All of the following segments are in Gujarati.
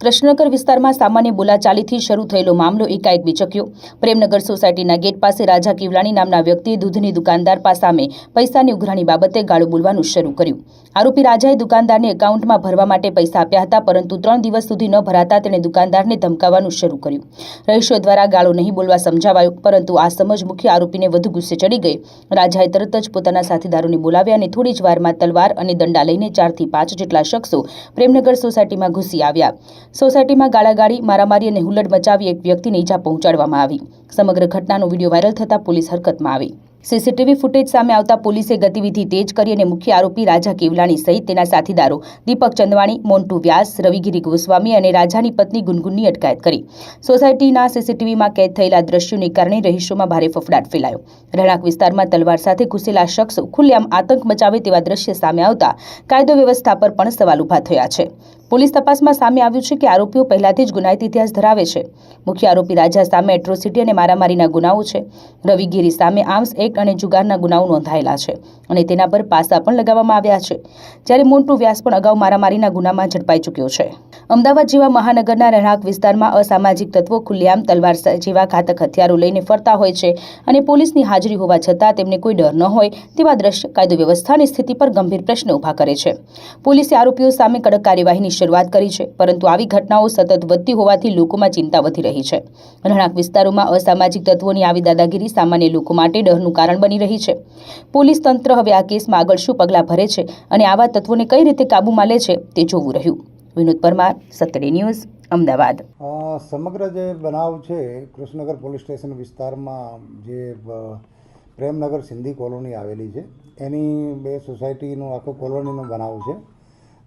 કૃષ્ણનગર વિસ્તારમાં સામાન્ય બોલાચાલીથી શરૂ થયેલો મામલો એકાએક વિચક્યો. પ્રેમનગર સોસાયટીના ગેટ પાસે રાજા કિવલાણી નામના વ્યક્તિએ દૂધની દુકાનદાર સામે પૈસાની ઉઘરાણી બાબતે ગાળું બોલવાનું શરૂ કર્યું. આરોપી રાજાએ દુકાનદારને એકાઉન્ટમાં ભરવા માટે પૈસા આપ્યા હતા, પરંતુ ત્રણ દિવસ સુધી ન ભરાતા તેણે દુકાનદારને ધમકાવવાનું શરૂ કર્યું. રહીશો દ્વારા ગાળો નહીં બોલવા સમજાવાયો, પરંતુ આ સમજ મુખ્ય આરોપીને વધુ ગુસ્સે ચડી ગઈ. રાજાએ તરત જ પોતાના સાથીદારોને બોલાવ્યા અને થોડી જ વારમાં તલવાર અને દંડા લઈને ચારથી પાંચ જેટલા શખ્સો પ્રેમનગર સોસાયટીમાં ઘૂસી આવ્યા. સોસાયટીમાં ગાળાગાળી, મારામારી અને હુલ્લડ મચાવી એક વ્યક્તિને ઈજા પહોંચાડવામાં આવી. સમગ્ર ઘટનાનો વીડિયો વાયરલ થતાં પોલીસ હરકતમાં આવી. સીસીટીવી ફૂટેજ સામે આવતા પોલીસે ગતિવિધિ તેજ કરી અને મુખ્ય આરોપી રાજા કેવલાણી સહિત તેના સાથીદારો દીપક ચંદવાણી, મોન્ટુ વ્યાસ, રવિગીરી ગોસ્વામી અને રાજાની પત્ની ગુનગુનની અટકાયત કરી. સોસાયટીના સીસીટીવીમાં કેદ થયેલા દ્રશ્યોને કારણે રહીશોમાં ભારે ફફડાટ ફેલાયો. રહેણાંક વિસ્તારમાં તલવાર સાથે ઘૂસેલા શખ્સો ખુલ્લેઆમ આતંક મચાવે તેવા દ્રશ્ય સામે આવતા કાયદો વ્યવસ્થા પર પણ સવાલ ઊભા થયા છે. પોલીસ તપાસમાં સામે આવ્યું છે કે આરોપીઓ પહેલાથી જ ગુનાહિત ઇતિહાસ ધરાવે છે. મુખ્ય આરોપી રાજા સામે એટ્રોસિટી અને મારામારીના ગુનાઓ છે. રવિગીરી સામે આર્મ્સ એક્ટ અને જુગારના ગુનાઓ નોંધાયેલા છે અને તેના પર પાસા પણ લગાવવામાં આવ્યા છે. જ્યારે મોન્ટુ વ્યાસ પણ અગાઉ મારામારીના ગુનામાં ઝડપાઈ ચૂક્યો છે. અમદાવાદ જેવા મહાનગરના રહેણાંક વિસ્તારમાં અસામાજિક તત્વો ખુલ્લેઆમ તલવાર જેવા ઘાતક હથિયારો લઈને ફરતા હોય છે અને પોલીસની હાજરી હોવા છતાં તેમને કોઈ ડર ન હોય તેવા દ્રશ્ય કાયદો વ્યવસ્થાની સ્થિતિ પર ગંભીર પ્રશ્ન ઊભા કરે છે. પોલીસે આરોપીઓ સામે કડક કાર્યવાહીની શરૂઆત કરી છે, પરંતુ આવી ઘટનાઓ સતત વધતી હોવાથી લોકોમાં ચિંતા વધી રહી છે. રહેણાંક વિસ્તારોમાં અસામાજિક તત્વોની આવી દાદાગીરી સામાન્ય લોકો માટે ડરનું કારણ બની રહી છે. પોલીસ તંત્ર હવે આ કેસમાં આગળ શું પગલાં ભરે છે અને આવા તત્વોને કઈ રીતે કાબૂમાં લે છે તે જોવું રહ્યું. વિનોદ પરમાર સત્તરી ન્યૂઝ, અમદાવાદ. સમગ્ર જે બનાવ છે, કૃષ્ણનગર પોલીસ સ્ટેશન વિસ્તારમાં જે પ્રેમનગર સિંધી કોલોની આવેલી છે, એની બે સોસાયટીનો, આખો કોલોનીનો બનાવ છે.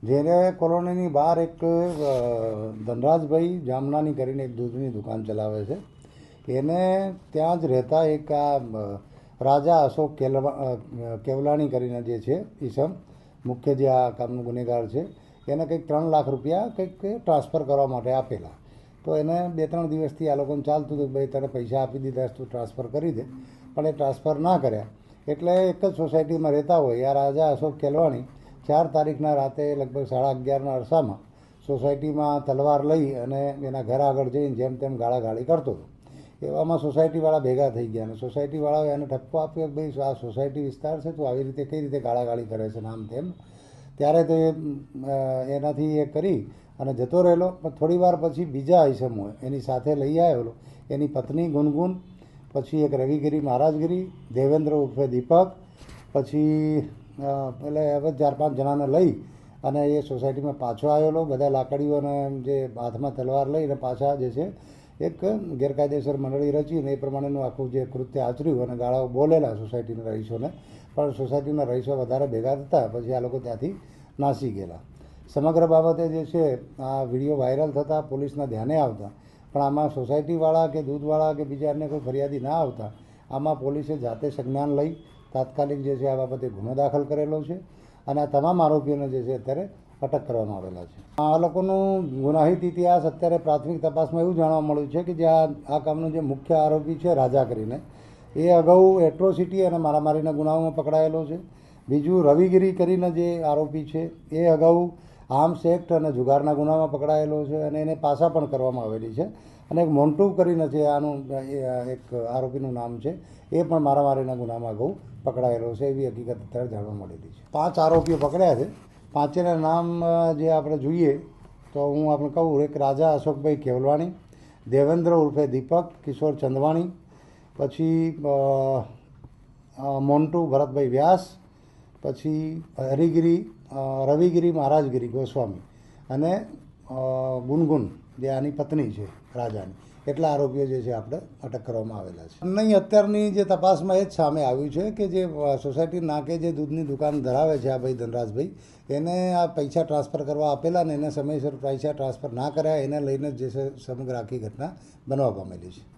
જેને કોલોનીની બહાર એક ધનરાજભાઈ જામનાની કરીને એક દૂધની દુકાન ચલાવે છે. એને ત્યાં જ રહેતા એક આ રાજા અશોક કેલવા કેવલાણી કરીને જે છે, ઈસમ, મુખ્ય જે આ કામનું ગુનેગાર છે, એને કંઈક ત્રણ લાખ રૂપિયા કંઈક ટ્રાન્સફર કરવા માટે આપેલા. તો એને બે ત્રણ દિવસથી આ લોકોને ચાલતું હતું કે ભાઈ તને પૈસા આપી દીધા તું ટ્રાન્સફર કરી દે. પણ એ ટ્રાન્સફર ના કર્યા. એટલે એક જ સોસાયટીમાં રહેતા હોય આ રાજા અશોક કેલવાણી ચાર તારીખના રાતે લગભગ સાડા અગિયારના અરસામાં સોસાયટીમાં તલવાર લઈ અને એના ઘર આગળ જઈને જેમ તેમ ગાળાગાળી કરતો હતો. એવામાં સોસાયટીવાળા ભેગા થઈ ગયા અને સોસાયટીવાળાએ એને ઠપકો આપ્યો કે ભાઈ, આ સોસાયટી વિસ્તાર છે, તું આવી રીતે કઈ રીતે ગાળાગાળી કરે છે નામ તેમ. ત્યારે તે એનાથી એ કરી અને જતો રહેલો. પણ થોડી વાર પછી બીજા આઈસમો એની સાથે લઈ આવેલો. એની પત્ની ગુનગુન, પછી એક રવિગીરી મહારાજગીરી, દેવેન્દ્ર ઉર્ફે દીપક, પછી એટલે હવે ચાર પાંચ જણાને લઈ અને એ સોસાયટીમાં પાછો આવેલો. બધા લાકડીઓને જે હાથમાં તલવાર લઈને પાછા જે છે, એક ગેરકાયદેસર મંડળી રચીને એ પ્રમાણેનું આખું જે કૃત્ય આચર્યું અને ગાળાઓ બોલેલા સોસાયટીના રહીશોને. પણ સોસાયટીના રહીશો વધારે ભેગા થતા પછી આ લોકો ત્યાંથી નાસી ગયેલા. સમગ્ર બાબતે જે છે, આ વીડિયો વાયરલ થતાં પોલીસના ધ્યાને આવતા. પણ આમાં સોસાયટીવાળા કે દૂધવાળા કે બીજા અન્ય કોઈ ફરિયાદી ના આવતા, આમાં પોલીસે જાતે સંજ્ઞાન લઈ તાત્કાલિક જે છે આ બાબતે ગુનો દાખલ કરેલો છે અને આ તમામ આરોપીઓને જે છે અત્યારે અટક કરવામાં આવેલા છે. આ લોકોનું ગુનાહિત ઇતિહાસ અત્યારે પ્રાથમિક તપાસમાં એવું જાણવા મળ્યું છે કે જે આ કામનો જે મુખ્ય આરોપી છે રાજા કરીને, એ અગાઉ એટ્રોસિટી અને મારામારીના ગુનાઓમાં પકડાયેલો છે. બીજું રવિગીરી કરીને જે આરોપી છે, એ અગાઉ આર્મ્સ એક્ટ અને જુગારના ગુનામાં પકડાયેલો છે અને એને પાસા પણ કરવામાં આવેલી છે. અને એક મોન્ટુ કરીને છે, આનું એક આરોપીનું નામ છે. એ પણ મારામારીના ગુનામાં અગાઉ પકડાયેલો છે, એવી હકીકત અત્યારે જાણવા મળેલી છે. પાંચ આરોપીઓ પકડ્યા છે. પાંચેના નામ જે આપણે જોઈએ, તો હું આપણે કહું, એક રાજા અશોકભાઈ કેવલવાણી દેવેન્દ્ર ઉર્ફે દીપક, કિશોર ચંદવાણી, પછી મોન્ટુ ભરતભાઈ વ્યાસ, પછી, હરિગીરી રવિગીરી મહારાજગીરી ગોસ્વામી અને ગુનગુન. જે આની પત્ની છે, રાજાની. એટલા આરોપીઓ જે છે આપણે અટક કરવામાં આવેલા છે. નહીં, અત્યારની જે તપાસમાં એ જ સામે આવ્યું છે કે જે સોસાયટી નાકે જે દૂધની દુકાન ધરાવે છે આ ભાઈ ધનરાજભાઈ, એને આ પૈસા ટ્રાન્સફર કરવા આપેલા ને એને સમયસર પૈસા ટ્રાન્સફર ના કર્યા, એને લઈને જ જે છે સમગ્ર આખી ઘટના બનવા પામેલી છે.